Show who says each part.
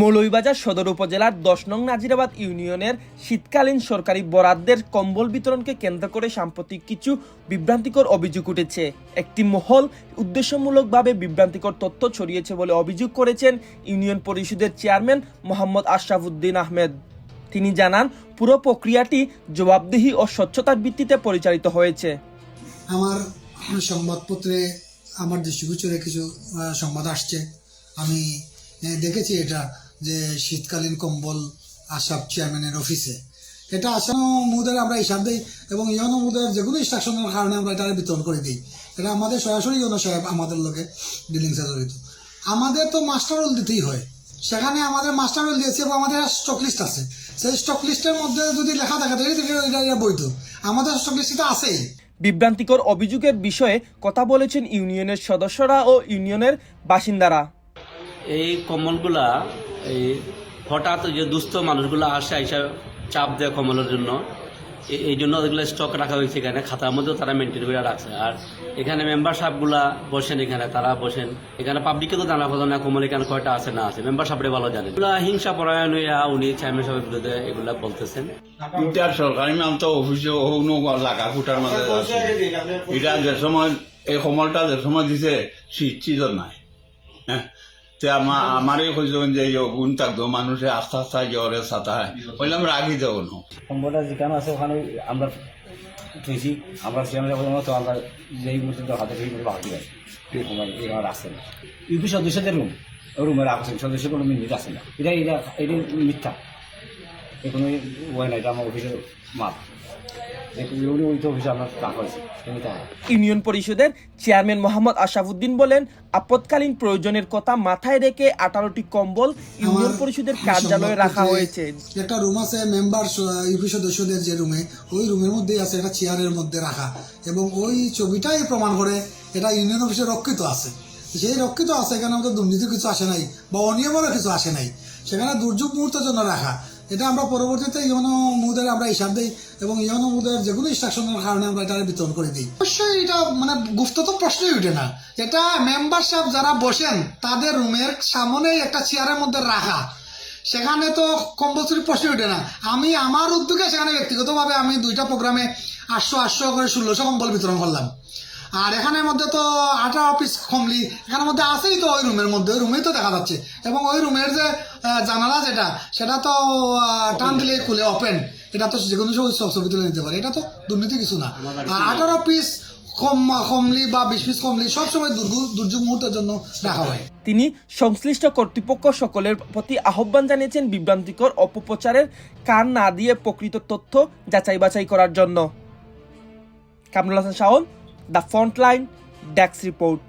Speaker 1: মৌলভীবাজার সদর উপজেলার দশ নং নাজিরাবাদ ইউনিয়নের শীতকালীন সরকারি বরাদ্দের কম্বল বিতরণকে কেন্দ্র করে সাম্প্রতিক কিছু বিভ্রান্তিকর অভিযোগ উঠেছে। একটি মহল উদ্দেশ্যমূলকভাবে বিভ্রান্তিকর তথ্য ছড়িয়েছে বলে অভিযোগ করেছেন ইউনিয়ন পরিষদের চেয়ারম্যান মোহাম্মদ আশরাফুদ্দিন আহমেদ। তিনি জানান, পুরো প্রক্রিয়াটি জবাবদিহি ও স্বচ্ছতার ভিত্তিতে পরিচালিত হয়েছে।
Speaker 2: আমার সংবাদপত্রে আমার দৃষ্টিগোচরে কিছু সংবাদ আসছে। আমি দেখেছি এটা। যে শীতকালীন কম্বল আসাব চেয়ারম্যানের অফিসে এটা আসানো মুদের আমরা হিসাব দিই এবং ইয়নো মুদের যে কোনো ইনস্ট্রাকশনের কারণে আমরা এটা বিতরণ করে দিই। এটা আমাদের সরাসরি ইয়নো সাহেব আমাদের লোকে ডিলিংসে জড়িত আমাদের তো মাস্টার রোল দিতেই হয়। সেখানে আমাদের মাস্টার রোল দিয়েছে এবং আমাদের স্টক লিস্ট আছে। সেই স্টক লিস্টের মধ্যে যদি লেখা থাকে এটা বৈধ। আমাদের স্টক লিস্টে আছেই।
Speaker 1: বিভ্রান্তিকর অভিযোগের বিষয়ে কথা বলেছেন ইউনিয়নের সদস্যরা ও ইউনিয়নের বাসিন্দারা।
Speaker 3: এই কম্বলগুলা এই হঠাৎ যে দুস্থ মানুষগুলো আসে আইসা চাপ দেয় কম্বলের জন্য। এই জন্য ওগুলো স্টক রাখা হয়েছে এখানে খাতার মধ্যেও তারা মেনটেন করে রাখছে। আর এখানে মেম্বার সাহেবগুলা বসেন এখানে তারা বসেন। এখানে পাবলিককে তো জানা কথা না কম্বল এখানে কয়টা আছে না আছে। মেম্বার সাহেবরে ভালো জানে এগুলা হিংসা পরায়ণ হইয়া উনি চেয়ারম্যান সাহেবের বিরুদ্ধে এগুলা বলতেছেন।
Speaker 4: ইটার সরকারি নাম তো অফিসে লাগা ফুটার মাঝে এটা যে সময় এই কমলটা যে সময় দিছে শীত শীতত নাই। হ্যাঁ? তে আমার আমারই কইছেন যে গুণ থাকতো মানুষে আস্তে আস্তে জ্বরে সাতায় বললাম রাখি যাব না।
Speaker 5: সম্পদটা যেখানে আছে, ওখানে আমরা উঠেছি আমরা সেখানে তো আমরা যেই মুহূর্তে হাতে সেই মুহূর্তে ভাবি যাই আর আসছে না। ইউপি সদস্যদের রুম রুমের রাখছেন সদস্য কোনো মিনিট আছে না। এটা এটা এটা মিথ্যা। কোনো ওয়াই না এটা আমার অফিসের মাপ।
Speaker 1: ইউনিয়ন পরিষদের চেয়ারম্যান মোহাম্মদ আশাফুদ্দিন বলেন আপৎকালীন প্রয়োজনের কথা মাথায় রেখে আঠারোটি কম্বল ইউনিয়ন পরিষদের কার্যালয়ে রাখা হয়েছে।
Speaker 2: একটা রুম আছে মেম্বার ইউপি সদস্যদের যে রুমে ওই রুমের মধ্যেই আছে একটা চেয়ারের মধ্যে রাখা। এবং ওই ছবিটাই প্রমাণ করে এটা ইউনিয়ন অফিসে রক্ষিত আছে। সেই রক্ষিত আছে এখানে আমাদের দুর্নীতি কিছু আসে নাই বা অনিয়মেরও কিছু আসে নাই। সেখানে দুর্যোগ মুহূর্তের জন্য রাখা। এটা আমরা পরবর্তীতে ইয়নো মুদের আমরা হিসাব দিই এবং ইয়নো মুদের যে কোনো ইনস্ট্রাকশনের কারণে আমরা এটা বিতরণ করে দিই। অবশ্যই এটা মানে গুপ্ত তো প্রশ্নই উঠে না। এটা মেম্বারশিপ যারা বসেন, তাদের রুমের সামনেই একটা চেয়ারের মধ্যে রাখা। সেখানে তো কম্পালসরি প্রশ্ন ওঠে না। আমি আমার উদ্যোগে সেখানে ব্যক্তিগতভাবে আমি দুইটা প্রোগ্রামে আটশো আটশো করে ষোলোশো কম্বল বিতরণ করলাম। আর এখানের মধ্যে তো আঠারো পিস কমলি। এখানের মধ্যে আছেই তো ওই রুমের মধ্যে ওই রুমেই তো দেখা যাচ্ছে। এবং ওই রুমের যে জানালা যেটা সেটা তো টান দিলে খুলে ওপেন এটা তো যে কোনো সময় সব ছবি তুলে নিতে পারে। এটা তো দুর্নীতি কিছু না। আর আঠারো পিস কমলি বা বিশ পিস কমলি সবসময় দুর্যোগ দুর্যোগ মুহূর্তের জন্য রাখা হয়।
Speaker 1: তিনি সংশ্লিষ্ট কর্তৃপক্ষ সকলের প্রতি আহ্বান জানিয়েছেন বিভ্রান্তিকর অপপ্রচারের কান না দিয়ে প্রকৃত তথ্য যাচাই বাছাই করার জন্য। Kamrul Hasan Shaon the Frontline desk report.